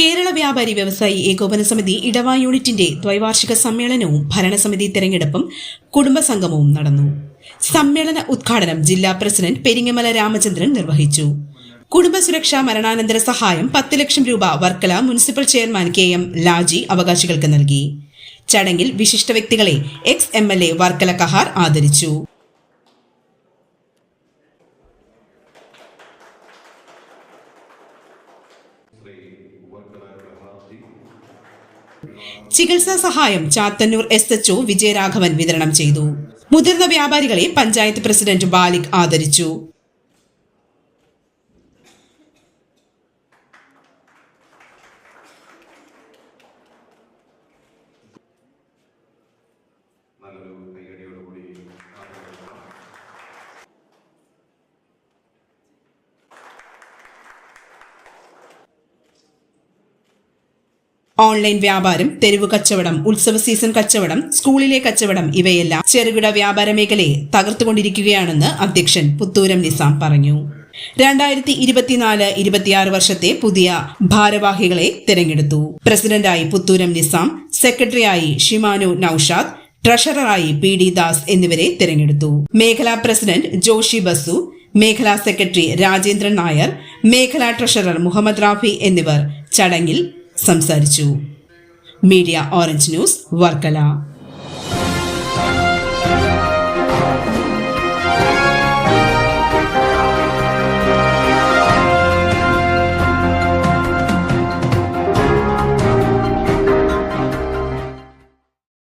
കേരള വ്യാപാരി വ്യവസായി ഏകോപന സമിതി ഇടവ യൂണിറ്റിന്റെ ദ്വൈവാർഷിക സമ്മേളനവും ഭരണസമിതി തെരഞ്ഞെടുപ്പും കുടുംബസംഗമവും നടന്നു. സമ്മേളന ഉദ്ഘാടനം ജില്ലാ പ്രസിഡന്റ് പെരിങ്ങമല രാമചന്ദ്രൻ നിർവഹിച്ചു. കുടുംബസുരക്ഷാ മരണാനന്തര സഹായം പത്ത് ലക്ഷം രൂപ Varkala municipal chairman K M Laji അവകാശികൾക്ക് നൽകി. ചടങ്ങിൽ വിശിഷ്ട വ്യക്തികളെ ex M L A Varkala Kahar ആദരിച്ചു. ചികിത്സാ സഹായം ചാത്തന്നൂർ എസ് എച്ച് വിജയരാഘവൻ വിതരണം ചെയ്തു. മുതിർന്ന വ്യാപാരികളെ പഞ്ചായത്ത് പ്രസിഡന്റ് ബാലിക് ആദരിച്ചു. ഓൺലൈൻ വ്യാപാരം തെരുവ് കച്ചവടം ഉത്സവ സീസൺ കച്ചവടം സ്കൂളിലെ കച്ചവടം ഇവയെല്ലാം ചെറുകിട വ്യാപാര മേഖലയെ തകർത്തുകൊണ്ടിരിക്കുകയാണെന്ന് അധ്യക്ഷൻ പുത്തൂരം നിസാം പറഞ്ഞു. രണ്ടായിരത്തി ഇരുപത്തിനാല് ഇരുപത്തിയാറ് വർഷത്തെ പുതിയ ഭാരവാഹികളെ തിരഞ്ഞെടുത്തു. പ്രസിഡന്റായി പുത്തൂരം നിസാം സെക്രട്ടറിയായി ഷിമാനു നൌഷാദ് ട്രഷററായി പി ഡി ദാസ് എന്നിവരെ തിരഞ്ഞെടുത്തു. മേഖലാ പ്രസിഡന്റ് ജോഷി ബസു മേഖലാ സെക്രട്ടറി രാജേന്ദ്രൻ നായർ മേഖലാ ട്രഷറർ മുഹമ്മദ് റാഫി എന്നിവർ ചടങ്ങിൽ സംസാരിച്ചു. Media orange news Varkala.